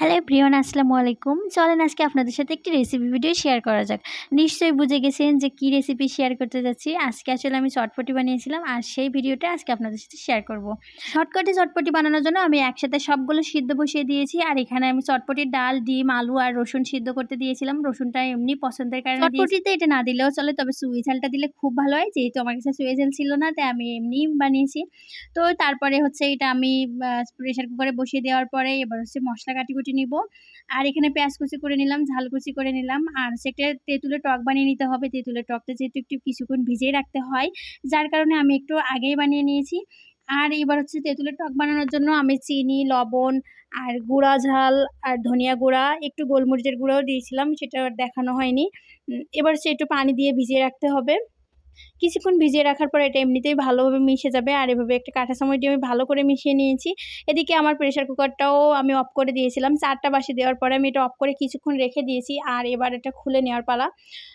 Hello প্রিয়ন আসসালামু আলাইকুম। চলেন আজকে আপনাদের সাথে একটি রেসিপি ভিডিও শেয়ার করা যাক। নিশ্চয়ই বুঝে গেছেন যে কি রেসিপি শেয়ার করতে যাচ্ছি। আজকে আসলে আমি চটপটি বানিয়েছিলাম আর সেই ভিডিওটা আজকে আপনাদের সাথে শেয়ার করব। শর্টকাটে চটপটি বানানোর জন্য আমি একসাথে সবগুলো সিদ্ধ বসিয়ে দিয়েছি আর এখানে আমি চটপটির ডাল, ডিম, আলু আর রসুন সিদ্ধ করতে দিয়েছিলাম। রসুনটা এমনি পছন্দের কারণে চটপটিতে এটা না দিলেও চলে, তবে সুই ঝালটা দিলে খুব ভালো হয়। যেহেতু আমার কাছে সুই ঝাল ছিল না, তাই আমি এমনি বানিয়েছি। তো তারপরে হচ্ছে এটা আমি প্রেশার কুকারে বসিয়ে দেওয়ার পরে এবার হচ্ছে মশলা কাটি কুটি নিব। আর এখানে পেঁয়াজ কুচি করে নিলাম, ঝাল কুচি করে নিলাম। আর সেটা তেঁতুলের টক বানিয়ে নিতে হবে। তেঁতুলের টকটা যেহেতু একটু কিছুক্ষণ ভিজিয়ে রাখতে হয়, যার কারণে আমি একটু আগেই বানিয়ে নিয়েছি। আর এবার হচ্ছে তেঁতুলের টক বানানোর জন্য আমি চিনি, লবণ আর গুঁড়া ঝাল আর ধনিয়া গুঁড়া, একটু গোলমরিচের গুঁড়াও দিয়েছিলাম, সেটা দেখানো হয়নি। এবার সে একটু পানি দিয়ে ভিজিয়ে রাখতে হবে। কিছুক্ষণ ভিজিয়ে রাখার পর এটা এমনিতেই ভালোভাবে মিশে যাবে। আর এভাবে একটা কাঁটা চামচ দিয়ে আমি ভালো করে মিশিয়ে নিয়েছি। এদিকে আমার প্রেশার কুকারটাও আমি অফ করে দিয়েছিলাম। চারটা বাসি দেওয়ার পরে আমি এটা অফ করে কিছুক্ষণ রেখে দিয়েছি আর এবার এটা খুলে নেওয়ার পালা।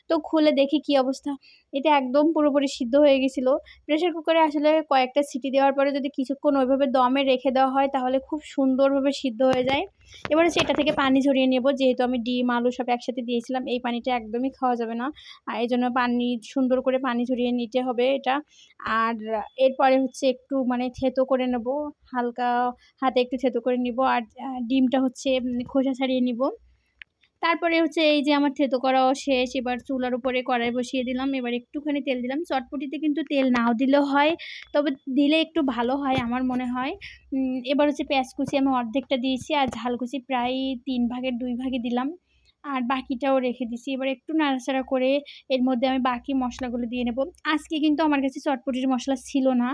তো খুলে দেখি কি অবস্থা। এটা একদম পুরোপুরি সিদ্ধ হয়ে গেছিল। প্রেশার কুকারে আসলে কয়েকটা সিটি দেওয়ার পরে যদি কিছুক্ষণ ওইভাবে দমে রেখে দেওয়া হয় তাহলে খুব সুন্দরভাবে সিদ্ধ হয়ে যায়। এবার হচ্ছে এটা থেকে পানি ঝরিয়ে নেব। যেহেতু আমি ডিম, আলু সব একসাথে দিয়েছিলাম, এই পানিটা একদমই খাওয়া যাবে না। আর এই জন্য পানি, সুন্দর করে পানি ঝরিয়ে নিতে হবে এটা। আর এরপরে হচ্ছে একটু মানে থেতো করে নেব, হালকা হাতে একটু থেতো করে নিব। আর ডিমটা হচ্ছে খোসা ছাড়িয়ে নিব। তারপরে হচ্ছে এই যে আমার থেতো করাও শেষ, এবার চুলার উপরে কড়াই বসিয়ে দিলাম, এবার একটুখানি তেল দিলাম। চটপটিতে কিন্তু তেল নাও দিলেও হয়, তবে দিলে একটু ভালো হয় আমার মনে হয়। এবার হচ্ছে পেঁয়াজ কুচি আমি অর্ধেকটা দিয়েছি, আর ঝাল কুচি প্রায় তিন ভাগের দুই ভাগে দিলাম। আর বাকিটাও রেখে দিছি। এবার একটু নাড়াচাড়া করে এর মধ্যে আমি বাকি মশলাগুলো দিয়ে নেব। আজকে কিন্তু আমার কাছে চটপটির মশলা ছিল না।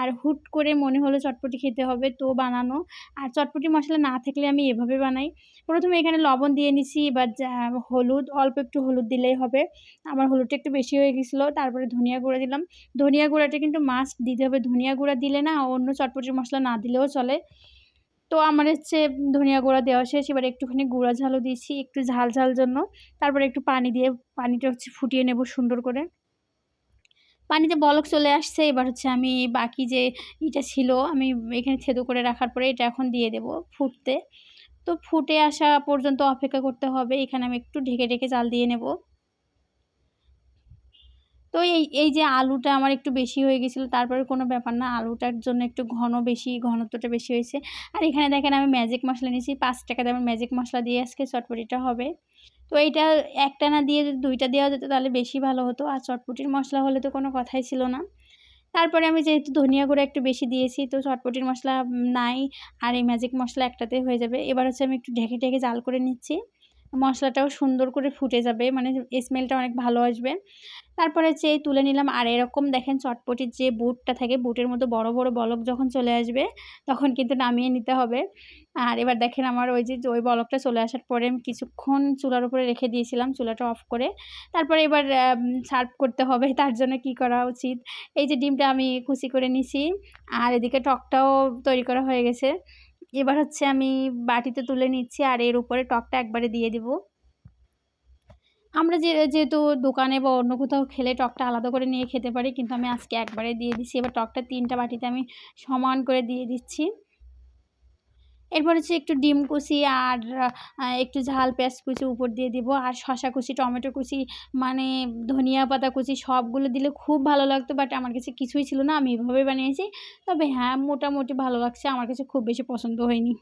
আর হুট করে মনে হলো চটপটি খেতে হবে, তো বানানো। আর চটপটি মশলা না থাকলে আমি এভাবে বানাই। প্রথমে এখানে লবণ দিয়ে নিছি, এবার হলুদ, অল্প একটু হলুদ দিলেই হবে। আমার হলুদটা একটু বেশি হয়ে গেছিল, তারপরে ধনিয়া গুঁড়া দিলাম। ধনিয়া গুঁড়াটা কিন্তু মাস্ট দিতে হবে। ধনিয়া গুঁড়া দিলে না অন্য চটপটির মশলা না দিলেও চলে। তো আমার হচ্ছে ধনিয়া গুঁড়া দেওয়া শেষ। এবার একটুখানি গুঁড়া ঝালও দিয়েছি, একটু ঝাল ঝাল জন্য। তারপরে একটু পানি দিয়ে, পানিটা হচ্ছে ফুটিয়ে নেব সুন্দর করে। পানিতে বলক চলে আসছে, এবার হচ্ছে আমি বাকি যে ইটা ছিল, আমি এখানে থেদো করে রাখার পরে এটা এখন দিয়ে দেব ফুটতে। তো ফুটে আসা পর্যন্ত অপেক্ষা করতে হবে, এখানে আমি একটু ঢেকে ঢেকে জাল দিয়ে নেব। তো এই এই যে আলুটা আমার একটু বেশি হয়ে গেছিল, তারপরে কোনো ব্যাপার না, আলুটার জন্য একটু ঘন বেশি, ঘনত্বটা বেশি হয়েছে। আর এখানে দেখেন আমি ম্যাজিক মশলা নিয়েছি, পাঁচ টাকা দামের ম্যাজিক মশলা দিয়ে আজকে চটপটিটা হবে। তো এইটা একটা না দিয়ে যদি দুইটা দেওয়া যেত তাহলে বেশি ভালো হতো, আর চটপটির মশলা হলে তো কোনো কথাই ছিল না। তারপরে আমি যেহেতু ধনিয়া গুঁড়ো একটু বেশি দিয়েছি, তো চটপটির মশলা নাই, আর এই ম্যাজিক মশলা একটাতে হয়ে যাবে। এবার হচ্ছে আমি একটু ঢেকে ঢেকে জাল করে নিচ্ছি। মশলাটাও সুন্দর করে ফুটে যাবে মানে স্মেলটা অনেক ভালো আসবে। তারপরে চেয়ে তুলে নিলাম আর এরকম দেখেন চটপটির যে বুটটা থাকে, বুটের মতো বড় বড় বলক যখন চলে আসবে, তখন কিন্তু নামিয়ে নিতে হবে। আর এবার দেখেন আমার ওই যে, ওই বলকটা চলে আসার পরে আমি কিছুক্ষণ চুলার উপরে রেখে দিয়েছিলাম, চুলাটা অফ করে। তারপরে এবার সার্ভ করতে হবে, তার জন্য কি করা উচিত? এই যে ডিমটা আমি কুচি করে নিছি, আর এদিকে টকটাও তৈরি করা হয়ে গেছে। এবার হচ্ছে আমি বাটিতে তুলে নিচ্ছি আর এর উপরে টকটা একবারে দিয়ে দিব। আমরা যে, যেহেতু দোকানে বা অন্য কোথাও খেলে টকটা আলাদা করে নিয়ে খেতে পারি, কিন্তু আমি আজকে একবারে দিয়ে দিচ্ছি। এবার টকটা তিনটা বাটিতে আমি সমান করে দিয়ে দিচ্ছি। এরপর হচ্ছে একটু ডিম কুচি আর একটু ঝাল পেঁয়াজ কুচি উপর দিয়ে দিব। আর শশা কুচি, টমেটো কুচি মানে ধনিয়া পাতা কুচি সবগুলো দিলে খুব ভালো লাগতো। বাট আমার কাছে কিছুই ছিল না, আমি এভাবে বানিয়েছি। তবে হ্যাঁ মোটামুটি ভালো লাগছে। আমার কাছে খুব বেশি পছন্দ হয়নি।